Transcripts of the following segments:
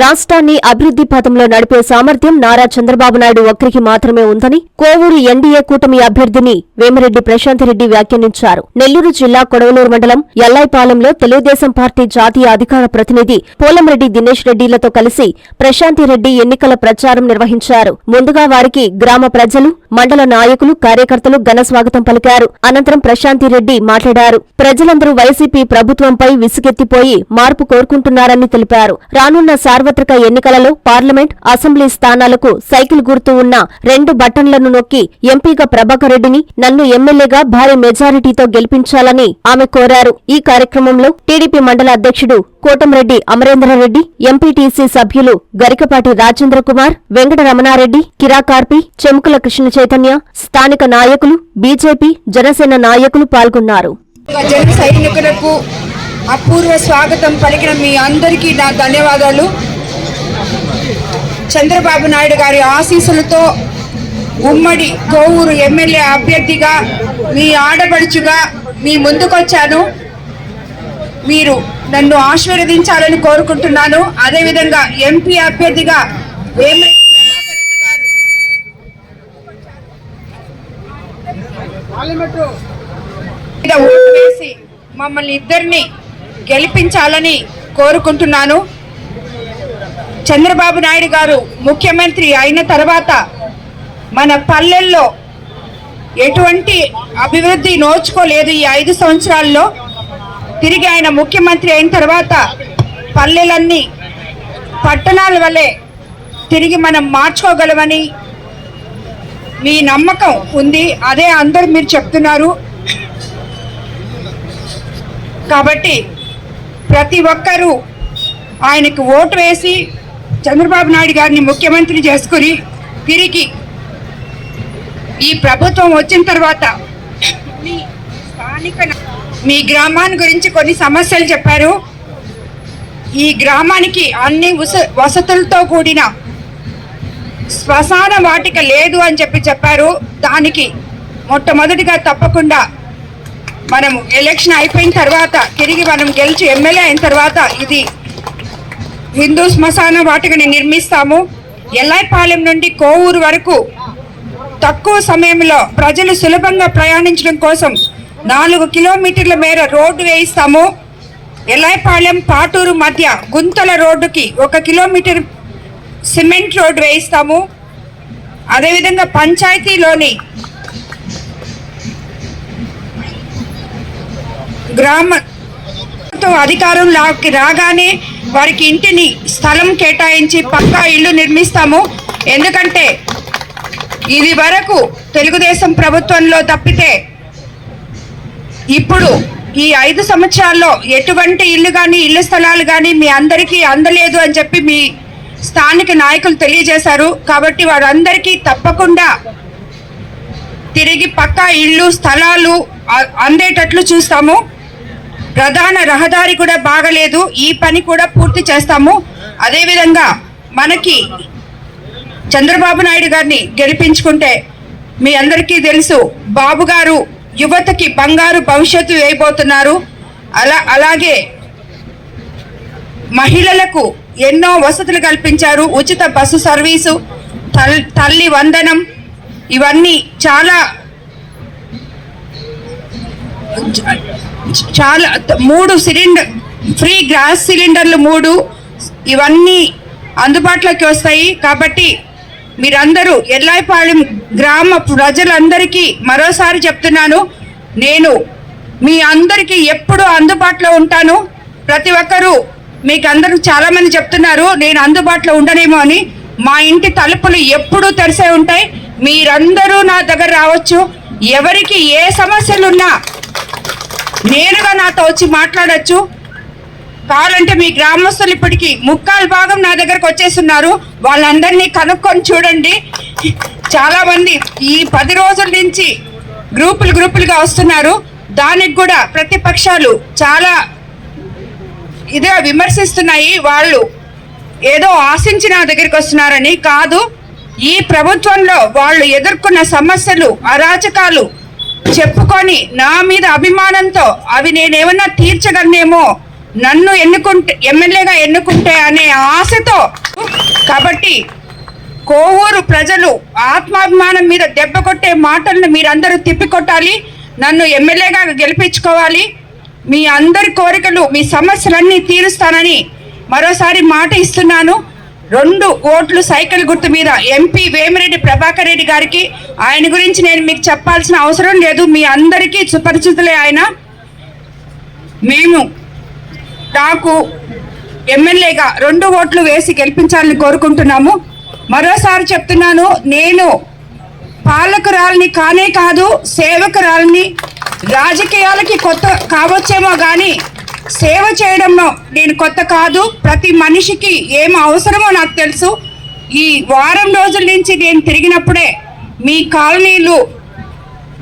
రాష్ట్రాన్ని అభివృద్ధి పథంలో నడిపే సామర్థ్యం నారా చంద్రబాబు నాయుడు ఒక్కరికి మాత్రమే ఉందని కోవూరు ఎన్డీఏ కూటమి అభ్యర్థిని వేమిరెడ్డి ప్రశాంతిరెడ్డి వ్యాఖ్యానించారు. నెల్లూరు జిల్లా కొడవలూరు మండలం ఎల్లాయిపాలెంలో తెలుగుదేశం పార్టీ జాతీయ అధికార ప్రతినిధి పోలంరెడ్డి దినేష్ రెడ్డిలతో కలిసి ప్రశాంతిరెడ్డి ఎన్నికల ప్రచారం నిర్వహించారు. ముందుగా వారికి గ్రామ ప్రజలు మండల నాయకులు కార్యకర్తలు ఘన స్వాగతం పలికారు. అనంతరం ప్రశాంతిరెడ్డి మాట్లాడారు. ప్రజలందరూ వైసీపీ ప్రభుత్వంపై విసుగెత్తిపోయి మార్పు కోరుకుంటున్నారని తెలిపారు. రానున్న సార్వత్రిక ఎన్నికలలో పార్లమెంట్ అసెంబ్లీ స్థానాలకు సైకిల్ గుర్తు ఉన్న రెండు బటన్లను నొక్కి ఎంపీగా ప్రభాకర్ రెడ్డిని నన్ను ఎమ్మెల్యేగా భారీ మెజారిటీతో గెలిపించాలని ఆమె కోరారు. ఈ కార్యక్రమంలో టీడీపీ మండల అధ్యక్షుడు కోటంరెడ్డి అమరేంద్రరెడ్డి ఎంపీటీసీ సభ్యులు గరికపాటి రాజేంద్ర కుమార్ వెంకటరమణారెడ్డి కిరాకార్పి చెముకుల కృష్ణ చైతన్య స్థానిక నాయకులు బీజేపీ జనసేన నాయకులు పాల్గొన్నారు. అపూర్వ స్వాగతం పలికిన మీ అందరికీ నా ధన్యవాదాలు. చంద్రబాబు నాయుడు గారి ఆశీస్సులతో ఉమ్మడి కోవూరు ఎమ్మెల్యే అభ్యర్థిగా మీ ఆడపడుచుగా మీ ముందుకొచ్చాను. మీరు నన్ను ఆశీర్వదించాలని కోరుకుంటున్నాను. అదేవిధంగా ఎంపీ అభ్యర్థిగా మమ్మల్ని ఇద్దరిని గెలిపించాలని కోరుకుంటున్నాను. చంద్రబాబు నాయుడు గారు ముఖ్యమంత్రి అయిన తర్వాత మన పల్లెల్లో ఎటువంటి అభివృద్ధి నోచుకోలేదు ఈ ఐదు సంవత్సరాల్లో. తిరిగి ఆయన ముఖ్యమంత్రి అయిన తర్వాత పల్లెలన్నీ పట్టణాల వల్లే తిరిగి మనం మార్చుకోగలమని మీ నమ్మకం ఉంది. అదే అందరు మీరు చెప్తున్నారు. కాబట్టి ప్రతి ఒక్కరూ ఆయనకు ఓటు వేసి చంద్రబాబు నాయుడు గారిని ముఖ్యమంత్రి చేసుకుని తిరిగి ఈ ప్రభుత్వం వచ్చిన తర్వాత మీ స్థానిక మీ గ్రామాన్ని గురించి కొన్ని సమస్యలు చెప్పారు. ఈ గ్రామానికి అన్ని వస- వసతులతో కూడిన శ్మశాన వాటిక లేదు అని చెప్పి చెప్పారు. దానికి మొట్టమొదటిగా తప్పకుండా మనం ఎలక్షన్ అయిపోయిన తర్వాత తిరిగి మనం గెలిచి ఎమ్మెల్యే అయిన తర్వాత ఇది హిందూ శ్మశాన వాటికని నిర్మిస్తాము. ఎల్లాయిపాలెం నుండి కోవూరు వరకు తక్కువ సమయంలో ప్రజలు సులభంగా ప్రయాణించడం కోసం నాలుగు కిలోమీటర్ల మేర రోడ్డు వేయిస్తాము. ఎల్లాయిపాలెం పాటూరు మధ్య గుంతల రోడ్డుకి ఒక కిలోమీటర్ సిమెంట్ రోడ్డు వేయిస్తాము. అదేవిధంగా పంచాయతీలోని గ్రామ అధికారంలోకి రాగానే వారికి ఇంటిని స్థలం కేటాయించి పక్కా ఇల్లు నిర్మిస్తాము. ఎందుకంటే ఇది వరకు తెలుగుదేశం ప్రభుత్వంలో తప్పితే ఇప్పుడు ఈ ఐదు సంవత్సరాల్లో ఎటువంటి ఇల్లు కానీ ఇల్లు స్థలాలు కానీ మీ అందరికీ అందలేదు అని చెప్పి మీ స్థానిక నాయకులు తెలియజేశారు. కాబట్టి వారందరికీ తప్పకుండా తిరిగి పక్కా ఇల్లు స్థలాలు అందేటట్లు చూస్తాము. ప్రధాన రహదారి కూడా బాగలేదు. ఈ పని కూడా పూర్తి చేస్తాము. అదేవిధంగా మనకి చంద్రబాబు నాయుడు గారిని గెలిపించుకుంటే మీ అందరికీ తెలుసు బాబు గారు యువతకి బంగారు భవిష్యత్తు వేయబోతున్నారు. అలా అలాగే మహిళలకు ఎన్నో వసతులు కల్పించారు. ఉచిత బస్సు సర్వీసు తల్ తల్లి వందనం ఇవన్నీ చాలా చాలా మూడు సిలిండర్ ఫ్రీ గ్యాస్ సిలిండర్లు మూడు ఇవన్నీ అందుబాటులోకి వస్తాయి. కాబట్టి మీరందరూ ఎల్లాయిపాళెం గ్రామ ప్రజలందరికీ మరోసారి చెప్తున్నాను నేను మీ అందరికీ ఎప్పుడూ అందుబాటులో ఉంటాను. ప్రతి ఒక్కరూ మీకు అందరూ చాలామంది చెప్తున్నారు నేను అందుబాటులో ఉండనేమో అని. మా ఇంటి తలుపులు ఎప్పుడూ తెరిసే ఉంటాయి. మీరందరూ నా దగ్గర రావచ్చు. ఎవరికి ఏ సమస్యలున్నా నేరుగా నాతో వచ్చి మాట్లాడచ్చు. కావాలంటే మీ గ్రామస్తులు ఇప్పటికీ ముక్కాలు భాగం నా దగ్గరకు వచ్చేస్తున్నారు. వాళ్ళందరినీ కనుక్కొని చూడండి. చాలా మంది ఈ పది రోజుల నుంచి గ్రూపులు గ్రూపులుగా వస్తున్నారు. దానికి కూడా ప్రతిపక్షాలు చాలా ఇదే విమర్శిస్తున్నాయి. వాళ్ళు ఏదో ఆశించి నా దగ్గరికి వస్తున్నారని కాదు. ఈ ప్రభుత్వంలో వాళ్ళు ఎదుర్కొన్న సమస్యలు అరాచకాలు చెప్పుకొని నా మీద అభిమానంతో అవి నేనేమన్నా తీర్చగలనేమో నన్ను ఎన్నుకుంటే ఎమ్మెల్యేగా ఎన్నుకుంటే అనే ఆశతో కాబట్టి కోవూరు ప్రజలు ఆత్మాభిమానం మీద దెబ్బ కొట్టే మాటలను మీరందరూ తిప్పికొట్టాలి నన్ను ఎమ్మెల్యేగా గెలిపించుకోవాలి. మీ అందరి కోరికలు మీ సమస్యలన్నీ తీరుస్తానని మరోసారి మాట ఇస్తున్నాను. రెండు ఓట్లు సైకిల్ గుర్తు మీద ఎంపీ వేమిరెడ్డి ప్రభాకర్ రెడ్డి గారికి. ఆయన గురించి నేను మీకు చెప్పాల్సిన అవసరం లేదు. మీ అందరికీ సుపరిచితులే ఆయన. మేము నాకు ఎమ్మెల్యేగా రెండు ఓట్లు వేసి గెలిపించాలని కోరుకుంటున్నాము. మరోసారి చెప్తున్నాను నేను పాలకురాలని కానే కాదు సేవకురాలని రాజకీయాలకి కొత్త కావచ్చేమో కానీ సేవ చేయడంలో నేను కొత్త కాదు. ప్రతి మనిషికి ఏం అవసరమో నాకు తెలుసు. ఈ వారం రోజుల నుంచి నేను తిరిగినప్పుడే మీ కాలనీలు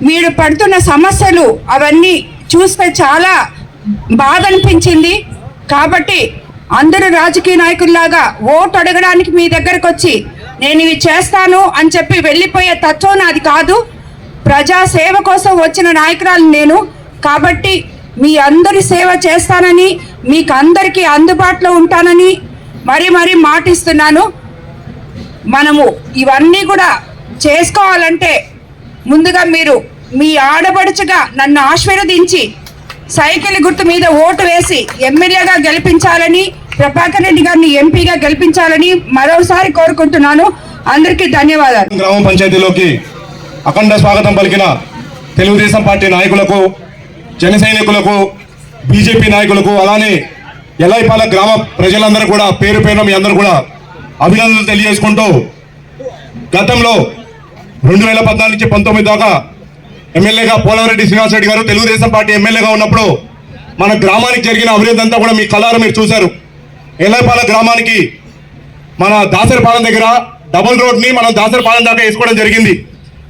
మీరు పడుతున్న సమస్యలు అవన్నీ చూస్తే చాలా బాధ అనిపించింది. కాబట్టి అందరూ రాజకీయ నాయకుల్లాగా ఓటు అడగడానికి మీ దగ్గరకు వచ్చి నేను ఇవి చేస్తాను అని చెప్పి వెళ్ళిపోయే తత్వం నాది కాదు. ప్రజా సేవ కోసం వచ్చిన నాయకురాలు నేను. కాబట్టి మీ అందరి సేవ చేస్తానని మీకు అందరికీ అందుబాటులో ఉంటానని మరీ మరీ మాటిస్తున్నాను. మనము ఇవన్నీ కూడా చేసుకోవాలంటే ముందుగా మీరు మీ ఆడపడుచుగా నన్ను ఆశీర్వదించి సైకిల్ గుర్తు మీద ఓటు వేసి ఎమ్మెల్యేగా గెలిపించాలని ప్రభాకర్ రెడ్డి గారిని ఎంపీగా గెలిపించాలని మరోసారి కోరుకుంటున్నాను. అందరికీ ధన్యవాదాలు. గ్రామ పంచాయతీలోకి అఖండ స్వాగతం పలికిన తెలుగుదేశం పార్టీ నాయకులకు జన సైనికులకు బీజేపీ నాయకులకు అలానే ఎల్లైపాల గ్రామ ప్రజలందరూ కూడా పేరు పేరున మీ అందరూ కూడా అభినందనలు తెలియజేసుకుంటూ గతంలో రెండు వేల పద్నాలుగు నుంచి పంతొమ్మిది దాకా ఎమ్మెల్యేగా పోలవరెడ్డి శ్రీనివాసరెడ్డి గారు తెలుగుదేశం పార్టీ ఎమ్మెల్యేగా ఉన్నప్పుడు మన గ్రామానికి జరిగిన అభివృద్ధి అంతా కూడా మీ కళ్ళారా మీరు చూశారు. ఎల్లైపాల గ్రామానికి మన దాసరిపాలెం దగ్గర డబుల్ రోడ్ని మనం దాసరిపాలెం దాకా వేసుకోవడం జరిగింది.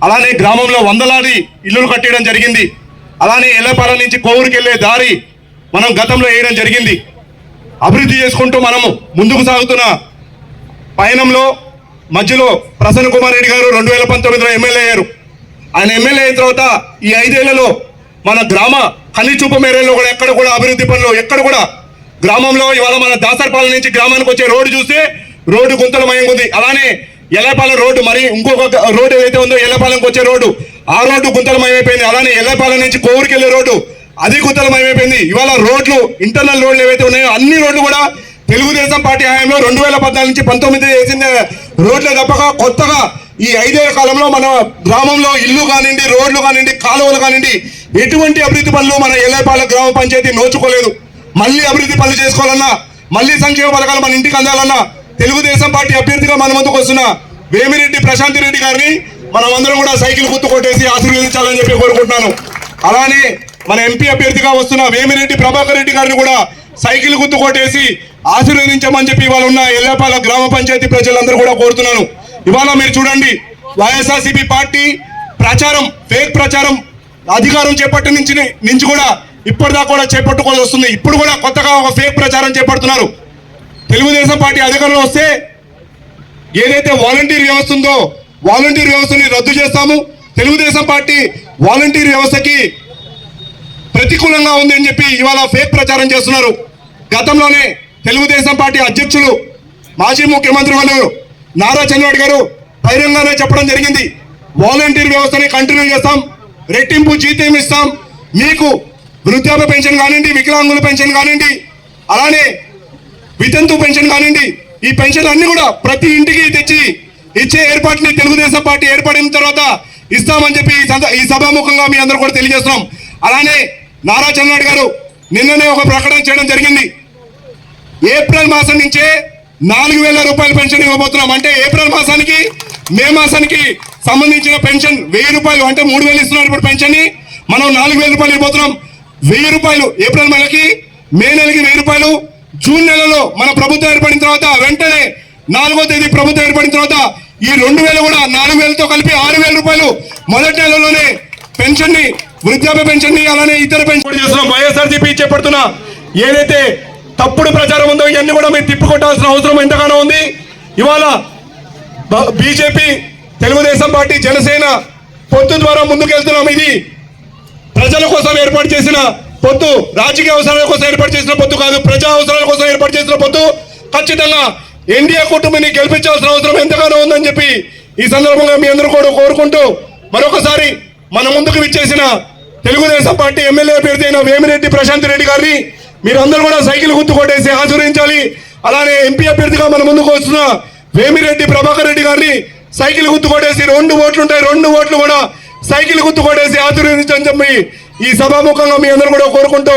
అలానే గ్రామంలో వందలాది ఇల్లులు కట్టేయడం జరిగింది. అలానే ఎల్లపాలెం నుంచి కోవూరుకి వెళ్ళే దారి మనం గతంలో వేయడం జరిగింది. అభివృద్ధి చేసుకుంటూ మనము ముందుకు సాగుతున్న పయనంలో మధ్యలో ప్రసన్న కుమార్ రెడ్డి గారు రెండు వేల పంతొమ్మిదిలో ఎమ్మెల్యే అయ్యారు. ఆయన ఎమ్మెల్యే అయిన తర్వాత ఈ ఐదేళ్ళలో మన గ్రామ కన్ని మేరేలో మేరలో కూడా ఎక్కడ కూడా అభివృద్ధి పనులు ఎక్కడ కూడా గ్రామంలో ఇవాళ మన దాసరపాలెం నుంచి గ్రామానికి వచ్చే రోడ్డు చూస్తే రోడ్డు గుంతలమయంగా ఉంది అలానే ఎల్లపాలెం రోడ్డు మరి ఇంకొక రోడ్డు ఏదైతే ఉందో ఎల్లపాలెంకి వచ్చే రోడ్డు ఆ రోడ్డు గుంతలమయమైపోయింది అలానే ఎల్లపాలెం నుంచి కోవూరుకి వెళ్ళే రోడ్డు అది గుంతలమయమైపోయింది ఇవాళ రోడ్లు ఇంటర్నల్ రోడ్లు ఏవైతే ఉన్నాయో అన్ని రోడ్లు కూడా తెలుగుదేశం పార్టీ హయాంలో రెండు వేల పద్నాలుగు నుంచి పంతొమ్మిది వేసింది. రోడ్లు తప్పక కొత్తగా ఈ ఐదేళ్ళ కాలంలో మన గ్రామంలో ఇల్లు కానివ్వండి రోడ్లు కానివ్వండి కాలువలు కానివ్వండి ఎటువంటి అభివృద్ధి పనులు మన ఎల్లపాల గ్రామ పంచాయతీ నోచుకోలేదు. మళ్ళీ అభివృద్ధి పనులు చేసుకోవాలన్నా మళ్ళీ సంక్షేమ పథకాలు మన ఇంటికి అందాలన్నా తెలుగుదేశం పార్టీ అభ్యర్థిగా మన ముందుకు వస్తున్న వేమిరెడ్డి ప్రశాంతి రెడ్డి గారిని మనం కూడా సైకిల్ గుర్తు కొట్టేసి ఆశీర్వదించాలని చెప్పి కోరుకుంటున్నాను. అలానే మన ఎంపీ అభ్యర్థిగా వస్తున్న వేమిరెడ్డి ప్రభాకర్ రెడ్డి గారిని కూడా సైకిల్ గుర్తు కొట్టేసి ఆశీర్వదించమని చెప్పి ఇవాళ ఉన్న ఎల్లపాల గ్రామ పంచాయతీ ప్రజలందరూ కూడా కోరుతున్నాను. ఇవాళ మీరు చూడండి వైఎస్ఆర్సీపీ పార్టీ ప్రచారం ఫేక్ ప్రచారం అధికారం చేపట్టి నుంచి నుంచి కూడా ఇప్పటిదాకా కూడా చేపట్టుకోవాల్సి వస్తుంది. ఇప్పుడు కూడా కొత్తగా ఒక ఫేక్ ప్రచారం చేపడుతున్నారు. తెలుగుదేశం పార్టీ అధికారంలో వస్తే ఏదైతే వాలంటీర్ వ్యవస్థ ఉందో వాలంటీర్ వ్యవస్థని రద్దు చేస్తాము. తెలుగుదేశం పార్టీ వాలంటీర్ వ్యవస్థకి ప్రతికూలంగా ఉంది అని చెప్పి ఇవాళ ఫేక్ ప్రచారం చేస్తున్నారు. గతంలోనే తెలుగుదేశం పార్టీ అధ్యక్షులు మాజీ ముఖ్యమంత్రి వాళ్ళు నారా చంద్రబాబు గారు బహిరంగానే చెప్పడం జరిగింది. వాలంటీర్ వ్యవస్థని కంటిన్యూ చేస్తాం. రెట్టింపు జీతం ఇస్తాం. మీకు వృద్ధాప్య పెన్షన్ కానివ్వండి వికలాంగుల పెన్షన్ కానివ్వండి అలానే వితంతు పెన్షన్ కానివ్వండి ఈ పెన్షన్ అన్ని కూడా ప్రతి ఇంటికి తెచ్చి ఇచ్చే ఏర్పాటుని తెలుగుదేశం పార్టీ ఏర్పడిన తర్వాత ఇస్తామని చెప్పి ఈ ఈ సభాముఖంగా మీ అందరూ కూడా తెలియజేస్తున్నాం. అలానే నారా చంద్రబాబు గారు నిన్ననే ఒక ప్రకటన చేయడం జరిగింది. ఏప్రిల్ మాసం నుంచే నాలుగు వేల రూపాయల పెన్షన్ ఇవ్వబోతున్నాం. అంటే ఏప్రిల్ మాసానికి మే మాసానికి సంబంధించిన పెన్షన్ వెయ్యి రూపాయలు అంటే మూడు వేలు ఇస్తున్నారు ఇప్పుడు పెన్షన్ని మనం నాలుగు వేల రూపాయలు ఇవ్వబోతున్నాం. వెయ్యి రూపాయలు ఏప్రిల్ నెలకి మే నెలకి వెయ్యి రూపాయలు. జూన్ నెలలో మన ప్రభుత్వం ఏర్పడిన తర్వాత వెంటనే నాలుగో తేదీ ప్రభుత్వం ఏర్పడిన తర్వాత ఈ రెండు వేలు కూడా నాలుగు వేలతో కలిపి ఆరు వేల రూపాయలు మొదటి నెలలోనే పెన్షన్ని వృద్ధాప్య పెన్షన్ని అలానే ఇతర పెన్షన్ చేస్తున్నాం వైఎస్ఆర్సీపీ చేపడుతున్న ఏదైతే తప్పుడు ప్రచారం ఉందో ఇవన్నీ కూడా మీరు తిప్పుకొట్టాల్సిన అవసరం ఎంతగానో ఉంది. ఇవాళ బీజేపీ తెలుగుదేశం పార్టీ జనసేన పొత్తు ద్వారా ముందుకెళ్తున్నాం. ఇది ప్రజల కోసం ఏర్పాటు చేసిన పొత్తు రాజకీయ అవసరాల కోసం ఏర్పాటు చేసిన పొత్తు కాదు ప్రజా అవసరాల కోసం ఏర్పాటు చేసిన పొత్తు. ఖచ్చితంగా ఎన్డీఏ కూటమిని గెలిపించాల్సిన అవసరం ఎంతగానో ఉందని చెప్పి ఈ సందర్భంగా మీ అందరూ కూడా కోరుకుంటూ మరొకసారి మన ముందుకు విచ్చేసిన తెలుగుదేశం పార్టీ ఎమ్మెల్యే అభ్యర్థి అయిన వేమిరెడ్డి ప్రశాంత్ రెడ్డి గారిని మీరందరూ కూడా సైకిల్ గుర్తు కొట్టేసి ఆచరించాలి. అలానే ఎంపీ అభ్యర్థిగా మన ముందుకు వస్తున్న వేమిరెడ్డి ప్రభాకర్ రెడ్డి గారిని సైకిల్ గుర్తు కొట్టేసి రెండు ఓట్లు ఉంటాయి రెండు ఓట్లు కూడా సైకిల్ గుర్తు కొట్టేసి ఆచరించని చెప్పి ఈ సభాముఖంగా మీ అందరూ కూడా కోరుకుంటూ